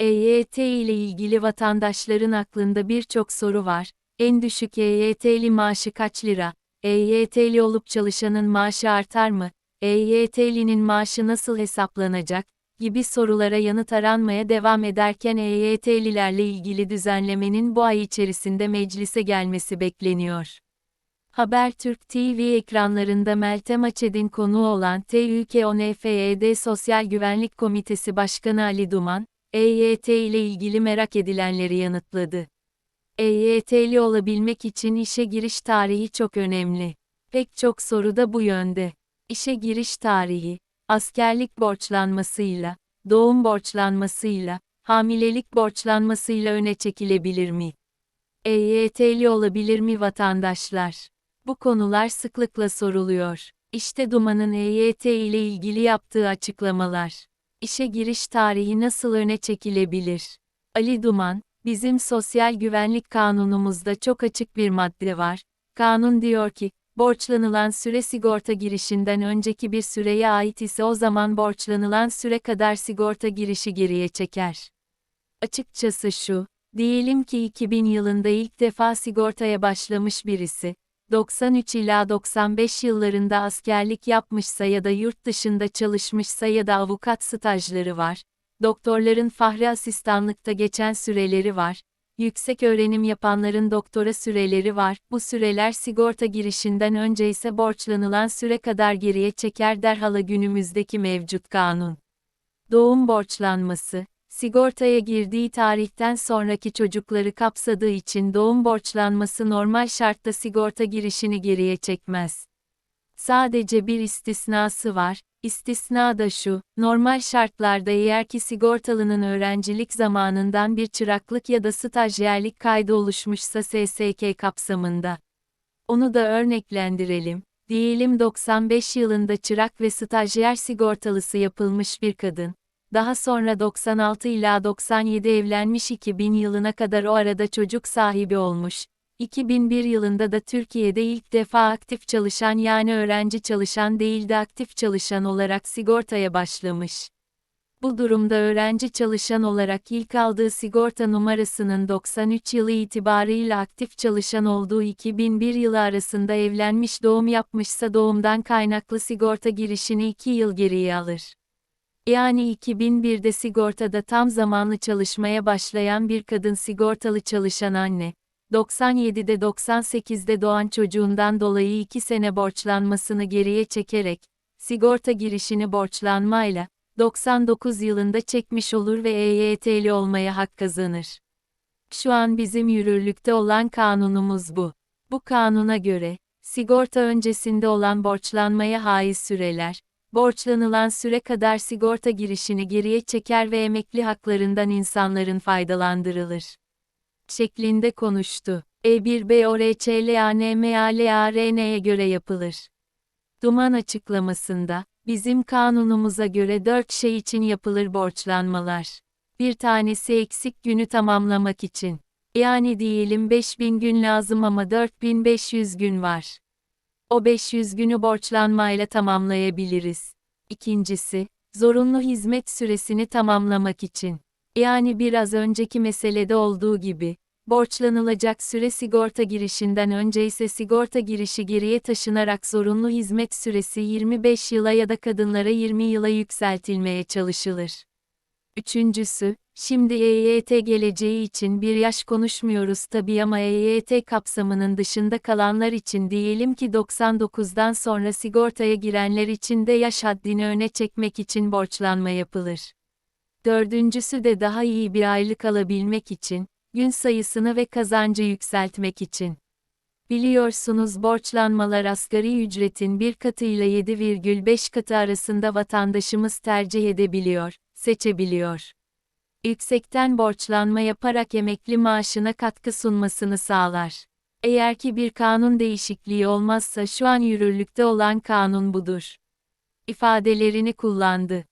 EYT ile ilgili vatandaşların aklında birçok soru var. En düşük EYT'li maaşı kaç lira? EYT'li olup çalışanın maaşı artar mı? EYT'linin maaşı nasıl hesaplanacak? gibi sorulara yanıt aranmaya devam ederken EYT'lilerle ilgili düzenlemenin bu ay içerisinde meclise gelmesi bekleniyor. Habertürk TV ekranlarında Meltem Açed'in konuğu olan TÜKONFED Sosyal Güvenlik Komitesi Başkanı Ali Duman, EYT ile ilgili merak edilenleri yanıtladı. EYT'li olabilmek için işe giriş tarihi çok önemli. Pek çok soru da bu yönde. İşe giriş tarihi, askerlik borçlanmasıyla, doğum borçlanmasıyla, hamilelik borçlanmasıyla öne çekilebilir mi? EYT'li olabilir mi vatandaşlar? Bu konular sıklıkla soruluyor. İşte Duman'ın EYT ile ilgili yaptığı açıklamalar. İşe giriş tarihi nasıl öne çekilebilir? Ali Duman, bizim sosyal güvenlik kanunumuzda çok açık bir madde var. Kanun diyor ki, borçlanılan süre sigorta girişinden önceki bir süreye ait ise o zaman borçlanılan süre kadar sigorta girişi geriye çeker. Açıkçası şu, diyelim ki 2000 yılında ilk defa sigortaya başlamış birisi, 93 ila 95 yıllarında askerlik yapmışsa ya da yurt dışında çalışmışsa ya da avukat stajları var, doktorların fahri asistanlıkta geçen süreleri var, yüksek öğrenim yapanların doktora süreleri var, bu süreler sigorta girişinden önce ise borçlanılan süre kadar geriye çeker derhala günümüzdeki mevcut kanun. Doğum borçlanması, sigortaya girdiği tarihten sonraki çocukları kapsadığı için doğum borçlanması normal şartta sigorta girişini geriye çekmez. Sadece bir istisnası var, istisna da şu, normal şartlarda eğer ki sigortalının öğrencilik zamanından bir çıraklık ya da stajyerlik kaydı oluşmuşsa SSK kapsamında. Onu da örneklendirelim. Diyelim 95 yılında çırak ve stajyer sigortalısı yapılmış bir kadın, daha sonra 96 ila 97 evlenmiş 2000 yılına kadar o arada çocuk sahibi olmuş. 2001 yılında da Türkiye'de ilk defa aktif çalışan yani öğrenci çalışan değil de aktif çalışan olarak sigortaya başlamış. Bu durumda öğrenci çalışan olarak ilk aldığı sigorta numarasının 93 yılı itibarıyla aktif çalışan olduğu 2001 yılı arasında evlenmiş doğum yapmışsa doğumdan kaynaklı sigorta girişini 2 yıl geriye alır. Yani 2001'de sigortada tam zamanlı çalışmaya başlayan bir kadın sigortalı çalışan anne, 97'de 98'de doğan çocuğundan dolayı 2 sene borçlanmasını geriye çekerek, sigorta girişini borçlanmayla, 99 yılında çekmiş olur ve EYT'li olmaya hak kazanır. Şu an bizim yürürlükte olan kanunumuz bu. Bu kanuna göre, sigorta öncesinde olan borçlanmaya haiz süreler, borçlanılan süre kadar sigorta girişini geriye çeker ve emekli haklarından insanların faydalandırılır. şeklinde konuştu. E1BORÇLANMALARN'ye göre yapılır. Duman açıklamasında, bizim kanunumuza göre dört şey için yapılır borçlanmalar. Bir tanesi eksik günü tamamlamak için. Yani diyelim 5000 gün lazım ama 4500 gün var. O 500 günü borçlanmayla tamamlayabiliriz. İkincisi, zorunlu hizmet süresini tamamlamak için. Yani biraz önceki meselede olduğu gibi, borçlanılacak süre sigorta girişinden önce ise sigorta girişi geriye taşınarak zorunlu hizmet süresi 25 yıla ya da kadınlara 20 yıla yükseltilmeye çalışılır. Üçüncüsü, Şimdi EYT geleceği için bir yaş konuşmuyoruz tabi ama EYT kapsamının dışında kalanlar için diyelim ki 99'dan sonra sigortaya girenler için de yaş haddini öne çekmek için borçlanma yapılır. Dördüncüsü de daha iyi bir aylık alabilmek için, gün sayısını ve kazancı yükseltmek için. Biliyorsunuz borçlanmalar asgari ücretin bir katıyla 7,5 katı arasında vatandaşımız tercih edebiliyor, seçebiliyor yüksekten borçlanma yaparak emekli maaşına katkı sunmasını sağlar. Eğer ki bir kanun değişikliği olmazsa şu an yürürlükte olan kanun budur. ifadelerini kullandı.